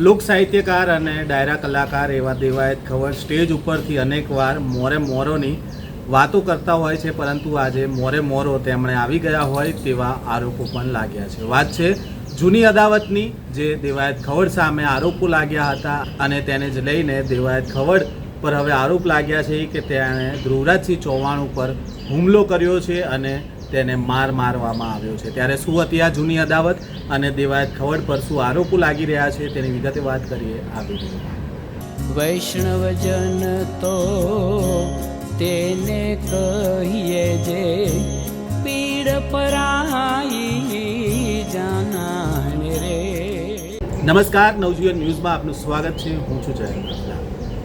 લોક સાહિત્યકાર અને ડાયરા કલાકાર એવા દેવાયત ખવડ સ્ટેજ ઉપરથી અનેકવાર મોરે મોરોની વાતો કરતા હોય છે, પરંતુ આજે મોરે મોરો તેમણે આવી ગયા હોય તેવા આરોપો પણ લાગ્યા છે. વાત છે જૂની અદાવતની, જે દેવાયત ખવડ સામે આરોપો લાગ્યા હતા અને તેને જ લઈને દેવાયત ખવડ પર હવે આરોપ લાગ્યા છે કે તેણે ધ્રુવરાજસિંહ ચૌહાણ ઉપર હુમલો કર્યો છે અને તેને માર મારવામાં આવ્યો છે. ત્યારે શું હતી આ જૂની અદાવત અને દેવાયત ખવડ પર શું આરોપો લાગી રહ્યા છે તેની વિગતે વાત કરીએ આ વિડીયોમાં વૈષ્ણવજન તો તેને કહીએ જે પીડ પરાઈ જાનાને રે. નમસ્કાર નવજીવન ન્યૂઝમાં આપનું સ્વાગત છે. હું છું જયંત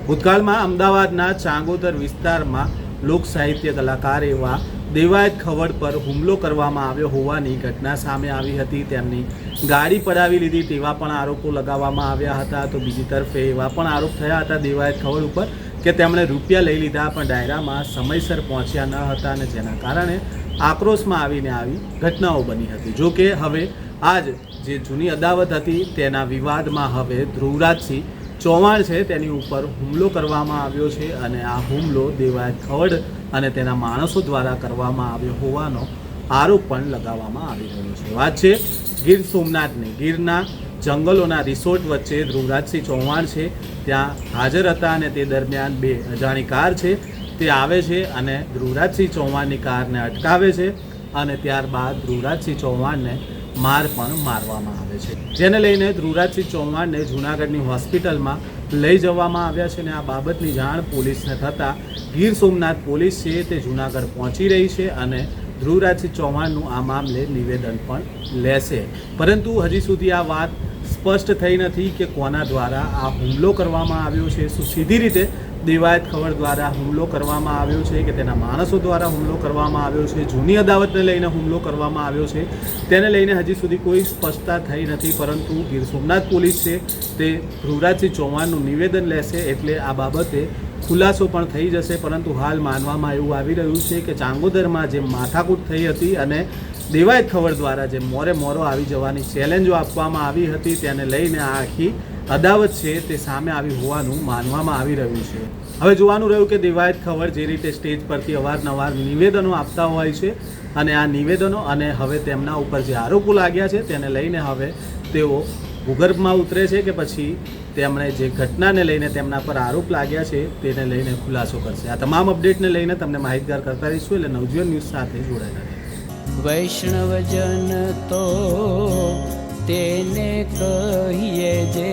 ભૂતકાળમાં અમદાવાદના ચાંગોદર વિસ્તારમાં લોક સાહિત્ય કલાકાર એવા દેવાયત ખવડ પર હુમલો કરવામાં આવ્યો હોવાની ઘટના સામે આવી હતી. તેમની ગાડી પડાવી લીધી તેવા પણ આરોપો લગાવવામાં આવ્યા હતા. તો બીજી તરફે એવા પણ આરોપ થયા હતા દેવાયત ખવડ ઉપર કે તેમણે રૂપિયા લઈ લીધા પણ ડાયરામાં સમયસર પહોંચ્યા ન હતા અને જેના કારણે આક્રોશમાં આવીને આવી ઘટનાઓ બની હતી. જો કે હવે આજ જે જૂની અદાવત હતી તેના વિવાદમાં હવે ધ્રુવરાજસિંહ ચૌહાણ છે તેની ઉપર હુમલો કરવામાં આવ્યો છે અને આ હુમલો દેવાયત ખવડ અને તેના માણસો દ્વારા કરવામાં આવ્યો હોવાનો આરોપ પણ લગાવવામાં આવી રહ્યો છે. વાત છે ગીર સોમનાથની. ગીરના જંગલોના રિસોર્ટ વચ્ચે ધ્રુવરાજસિંહ ચૌહાણ છે. ત્યાં હાજર હતા અને તે દરમિયાન બે અજાણી કાર છે. તે આવે છે અને ધ્રુવરાજસિંહ ચૌહાણની કારને અટકાવે છે અને ત્યારબાદ ધ્રુવરાજસિંહ ચૌહાણને માર પણ મારવામાં આવે છે. જેને લઈને ધ્રુવરાજસિંહ ચૌહાણને જૂનાગઢની હોસ્પિટલમાં લઈ જવામાં આવ્યા છે અને આ બાબતની જાણ પોલીસને થતાં ગીર સોમનાથ પોલીસ છે તે જૂનાગઢ પહોંચી રહી છે અને ધ્રુવરાજસિંહ ચૌહાણનું આ મામલે નિવેદન પણ લેશે. પરંતુ હજી સુધી આ વાત સ્પષ્ટ થઈ નથી કે કોના દ્વારા આ હુમલો કરવામાં આવ્યો છે. શું સીધી રીતે દેવાયત ખબર દ્વારા હુમલો કરવામાં આવ્યો છે કે તેના માણસો દ્વારા હુમલો કરવામાં આવ્યો છે, જૂની અદાવતને લઈને હુમલો કરવામાં આવ્યો છે. તેને લઈને હજી સુધી કોઈ સ્પષ્ટતા થઈ નથી, પરંતુ ગીર સોમનાથ પોલીસ છે તે ધ્રુવરાજસિંહ ચૌહાણનું નિવેદન લેશે એટલે આ બાબતે ખુલાસો પણ થઈ જશે, પરંતુ હાલ માનવામાં એવું આવી રહ્યું છે કે ચાંગોદરમાં જે માથાકૂટ થઈ હતી અને દેવાયત ખબર દ્વારા જે મોરે મોરો આવી જવાની ચેલેન્જો આપવામાં આવી હતી, તેને લઈને આ આખી અદાવત છે તે સામે આવી હોવાનું માનવામાં આવી રહ્યું છે. હવે જોવાનું રહ્યું કે દેવાયત ખબર જે રીતે સ્ટેજ પરથી અવારનવાર નિવેદનો આપતા હોય છે અને આ નિવેદનો અને હવે તેમના ઉપર જે આરોપો લાગ્યા છે, તેને લઈને હવે તેઓ ભૂગર્ભમાં ઉતરે છે કે પછી તેમણે જે ઘટનાને લઈને તેમના પર આરોપ લાગ્યા છે, તેને લઈને ખુલાસો કરશે આ તમામ અપડેટને લઈને તમને માહિતગાર કરતા રહીશું એટલે નવજીવન ન્યૂઝ સાથે જોડાયેલા. વૈષ્ણવજન તો તેને કહીએ જે